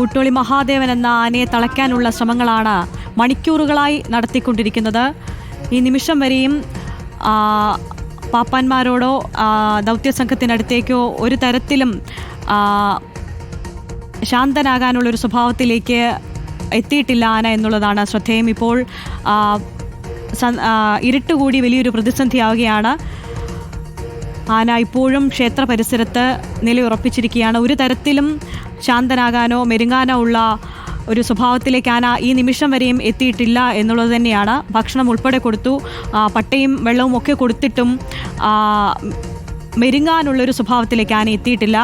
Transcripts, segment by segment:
ഊട്ടോളി മഹാദേവൻ എന്ന ആനയെ തളയ്ക്കാനുള്ള ശ്രമങ്ങളാണ് മണിക്കൂറുകളായി നടത്തിക്കൊണ്ടിരിക്കുന്നത്. ഈ നിമിഷം വരെയും പാപ്പാന്മാരോടോ ദൗത്യ സംഘത്തിനടുത്തേക്കോ ഒരു തരത്തിലും ശാന്തനാകാനുള്ള ഒരു സ്വഭാവത്തിലേക്ക് എത്തിയിട്ടില്ല ആന എന്നുള്ളതാണ് ശ്രദ്ധേയം. ഇപ്പോൾ ഇരുട്ടുകൂടി വലിയൊരു പ്രതിസന്ധിയാവുകയാണ്. ആന ഇപ്പോഴും ക്ഷേത്ര പരിസരത്ത് നിലയുറപ്പിച്ചിരിക്കുകയാണ്. ഒരു തരത്തിലും ശാന്തനാകാനോ മെരുങ്ങാനോ ഉള്ള ഒരു സ്വഭാവത്തിലേക്ക് ആന ഈ നിമിഷം വരെയും എത്തിയിട്ടില്ല എന്നുള്ളത് തന്നെയാണ്. ഭക്ഷണം ഉൾപ്പെടെ കൊടുത്തു. പട്ടയും വെള്ളവും ഒക്കെ കൊടുത്തിട്ടും മെരുങ്ങാനുള്ളൊരു സ്വഭാവത്തിലേക്ക് ആന എത്തിയിട്ടില്ല.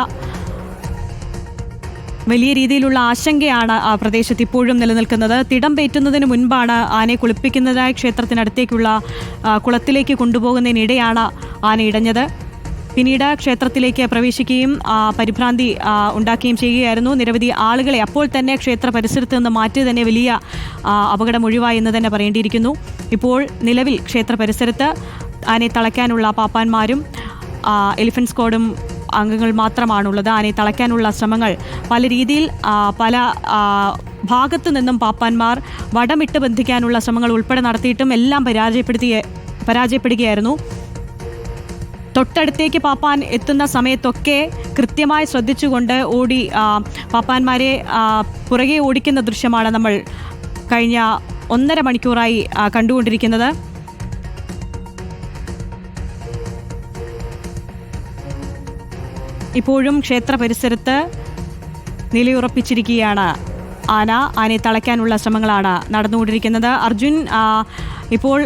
വലിയ രീതിയിലുള്ള ആശങ്കയാണ് ആ പ്രദേശത്ത് ഇപ്പോഴും നിലനിൽക്കുന്നത്. തിടം പേറ്റുന്നതിന് മുൻപാണ് ആനയെ കുളിപ്പിക്കുന്നതായ ക്ഷേത്രത്തിനടുത്തേക്കുള്ള കുളത്തിലേക്ക് കൊണ്ടുപോകുന്നതിനിടെയാണ് ആന ഇടഞ്ഞത്. പിന്നീട് ക്ഷേത്രത്തിലേക്ക് പ്രവേശിക്കുകയും പരിഭ്രാന്തി ഉണ്ടാക്കുകയും ചെയ്യുകയായിരുന്നു. നിരവധി ആളുകളെ അപ്പോൾ തന്നെ ക്ഷേത്ര പരിസരത്ത് നിന്ന് മാറ്റി തന്നെ വലിയ അപകടം ഒഴിവായി എന്ന് തന്നെ പറയേണ്ടിയിരിക്കുന്നു. ഇപ്പോൾ നിലവിൽ ക്ഷേത്ര പരിസരത്ത് ആനയെ തളയ്ക്കാനുള്ള പാപ്പാന്മാരും എലിഫന്റ് സ്ക്വാഡും അംഗങ്ങൾ മാത്രമാണുള്ളത്. ആനയെ തളയ്ക്കാനുള്ള ശ്രമങ്ങൾ പല രീതിയിൽ പല ഭാഗത്തു നിന്നും പാപ്പാന്മാർ വടമിട്ട് ബന്ധിക്കാനുള്ള ശ്രമങ്ങൾ ഉൾപ്പെടെ നടത്തിയിട്ടും എല്ലാം പരാജയപ്പെടുത്തിയ പരാജയപ്പെടുകയായിരുന്നു. തൊട്ടടുത്തേക്ക് പാപ്പാൻ എത്തുന്ന സമയത്തൊക്കെ കൃത്യമായി ശ്രദ്ധിച്ചുകൊണ്ട് ഓടി പാപ്പാന്മാരെ പുറകെ ഓടിക്കുന്ന ദൃശ്യമാണ് നമ്മൾ കഴിഞ്ഞ ഒന്നര മണിക്കൂറായി കണ്ടുകൊണ്ടിരിക്കുന്നത്. ഇപ്പോഴും ക്ഷേത്ര പരിസരത്ത് നിലയുറപ്പിച്ചിരിക്കുകയാണ് ആന ആനയെ തളയ്ക്കാനുള്ള ശ്രമങ്ങളാണ് നടന്നുകൊണ്ടിരിക്കുന്നത്. അർജുൻ ഇപ്പോൾ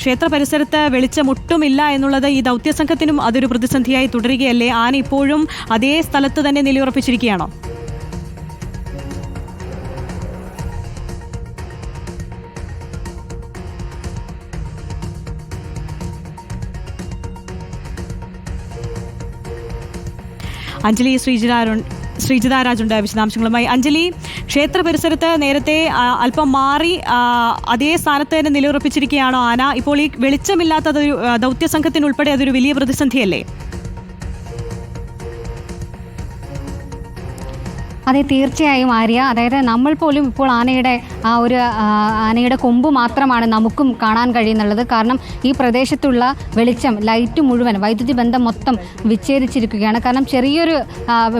ക്ഷേത്ര പരിസരത്ത് വെളിച്ചമൊട്ടുമില്ല എന്നുള്ളത് ഈ ദൗത്യസംഘത്തിനും അതൊരു പ്രതിസന്ധിയായി തുടരുകയല്ലേ? ആന ഇപ്പോഴും അതേ സ്ഥലത്ത് തന്നെ നിലയുറപ്പിച്ചിരിക്കുകയാണോ? അഞ്ജലി ശ്രീജിതാരു ശ്രീജിതാരാജുണ്ട് വിശദാംശങ്ങളുമായി. അഞ്ജലി ക്ഷേത്ര പരിസരത്ത് നേരത്തെ അല്പം മാറി അതേ സ്ഥാനത്ത് തന്നെ നിലയുറപ്പിച്ചിരിക്കുകയാണോ ആന. ഇപ്പോൾ ഈ വെളിച്ചമില്ലാത്തതൊരു ദൗത്യ സംഘത്തിനുൾപ്പെടെ അതൊരു വലിയ പ്രതിസന്ധിയല്ലേ? അതെ തീർച്ചയായും ആര്യ. അതായത് നമ്മൾ പോലും ഇപ്പോൾ ആനയുടെ ആ ഒരു ആനയുടെ കൊമ്പ് മാത്രമാണ് നമുക്കും കാണാൻ കഴിയുന്നുള്ളത്. കാരണം ഈ പ്രദേശത്തുള്ള വെളിച്ചം ലൈറ്റ് മുഴുവൻ വൈദ്യുതി ബന്ധം മൊത്തം വിച്ഛേദിച്ചിരിക്കുകയാണ്. കാരണം ചെറിയൊരു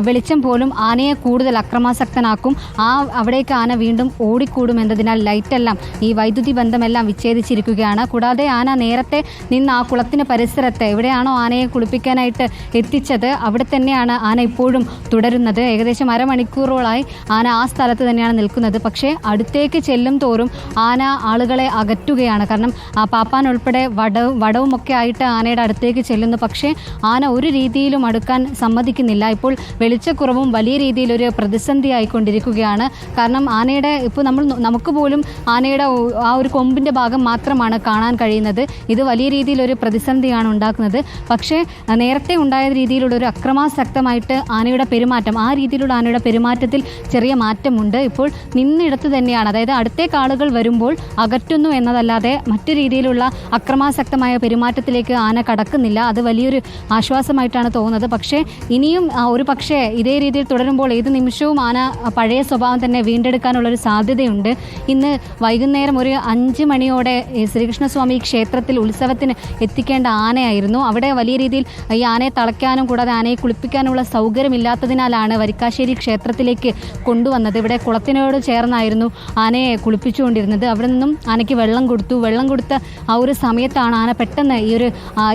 വെളിച്ചം പോലും ആനയെ കൂടുതൽ അക്രമാസക്തനാക്കും. ആ അവിടേക്ക് ആന വീണ്ടും ഓടിക്കൂടും എന്നതിനാൽ ലൈറ്റെല്ലാം ഈ വൈദ്യുതി ബന്ധമെല്ലാം വിച്ഛേദിച്ചിരിക്കുകയാണ്. കൂടാതെ ആന നേരത്തെ നിന്ന് ആ കുളത്തിന് പരിസരത്ത് എവിടെയാണോ ആനയെ കുളിപ്പിക്കാനായിട്ട് എത്തിച്ചത് അവിടെ തന്നെയാണ് ആന ഇപ്പോഴും തുടരുന്നത്. ഏകദേശം അരമണിക്കൂറോളായി ആന ആ സ്ഥലത്ത് തന്നെയാണ് നിൽക്കുന്നത്. പക്ഷേ അടുത്തേക്ക് ചെല്ലും തോറും ആന ആളുകളെ അകറ്റുകയാണ്. കാരണം ആ പാപ്പാൻ ഉൾപ്പെടെ വടവും വടവും ഒക്കെ ആയിട്ട് ആനയുടെ അടുത്തേക്ക് ചെല്ലുന്നു. പക്ഷേ ആന ഒരു രീതിയിലും അടുക്കാൻ സമ്മതിക്കുന്നില്ല. ഇപ്പോൾ വെളിച്ചക്കുറവും വലിയ രീതിയിലൊരു പ്രതിസന്ധി ആയിക്കൊണ്ടിരിക്കുകയാണ്. കാരണം ആനയുടെ ഇപ്പോൾ നമ്മൾ നമുക്ക് പോലും ആനയുടെ ആ ഒരു കൊമ്പിന്റെ ഭാഗം മാത്രമാണ് കാണാൻ കഴിയുന്നത്. ഇത് വലിയ രീതിയിലൊരു പ്രതിസന്ധിയാണ് ഉണ്ടാക്കുന്നത്. പക്ഷേ നേരത്തെ ഉണ്ടായ രീതിയിലുള്ള ഒരു അക്രമാസക്തമായിട്ട് ആനയുടെ പെരുമാറ്റം ആ രീതിയിലുള്ള ആനയുടെ പെരുമാറ്റത്തിൽ ചെറിയ മാറ്റമുണ്ട്. ഇപ്പോൾ നിന്നിടത്ത് തന്നെയാണ്. അതായത് അടുത്തേക്ക് ആളുകൾ വരുമ്പോൾ അകറ്റുന്നു എന്നതല്ലാതെ മറ്റു രീതിയിലുള്ള അക്രമാസക്തമായ പെരുമാറ്റത്തിലേക്ക് ആന കടക്കുന്നില്ല. അത് വലിയൊരു ആശ്വാസമായിട്ടാണ് തോന്നുന്നത്. പക്ഷേ ഇനിയും ഒരു പക്ഷേ ഇതേ രീതിയിൽ തുടരുമ്പോൾ ഏത് നിമിഷവും ആന പഴയ സ്വഭാവം തന്നെ വീണ്ടെടുക്കാനുള്ളൊരു സാധ്യതയുണ്ട്. ഇന്ന് വൈകുന്നേരം ഒരു അഞ്ച് മണിയോടെ ശ്രീകൃഷ്ണസ്വാമി ക്ഷേത്രത്തിൽ ഉത്സവത്തിന് എത്തിക്കേണ്ട ആനയായിരുന്നു. അവിടെ വലിയ രീതിയിൽ ഈ ആനയെ തളയ്ക്കാനും കൂടാതെ ആനയെ കുളിപ്പിക്കാനുള്ള സൗകര്യമില്ലാത്തതിനാലാണ് വരിക്കാശ്ശേരി ക്ഷേത്രത്തിലേക്ക് കൊണ്ടുവന്നത്. ഇവിടെ കുളത്തിനോട് ചേർന്നായിരുന്നു ആനയെ കുളിപ്പിച്ചുകൊണ്ടിരുന്നത്. അവിടെ നിന്നും ആനയ്ക്ക് വെള്ളം കൊടുത്തു. വെള്ളം കൊടുത്ത ആ ഒരു സമയത്താണ് ആന പെട്ടെന്ന് ഈ ഒരു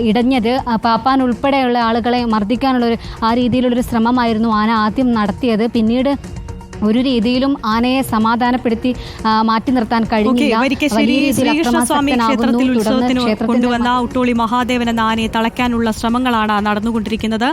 ഇടഞ്ഞത്. പാപ്പാൻ ഉൾപ്പെടെയുള്ള ആളുകളെ മർദ്ദിക്കാനുള്ളൊരു ആ രീതിയിലുള്ളൊരു ശ്രമമായിരുന്നു ആന ആദ്യം നടത്തിയത്. പിന്നീട് ഒരു രീതിയിലും ആനയെ സമാധാനപ്പെടുത്തി മാറ്റി നിർത്താൻ കഴിഞ്ഞില്ല. ശ്രീകൃഷ്ണസ്വാമി ക്ഷേത്രത്തിൽ ഉത്സവത്തിന് കൊണ്ടുവന്ന ഉട്ടോളി മഹാദേവൻ എന്ന ആനയെ തളയ്ക്കാനുള്ള ശ്രമങ്ങളാണ് നടന്നുകൊണ്ടിരിക്കുന്നത്.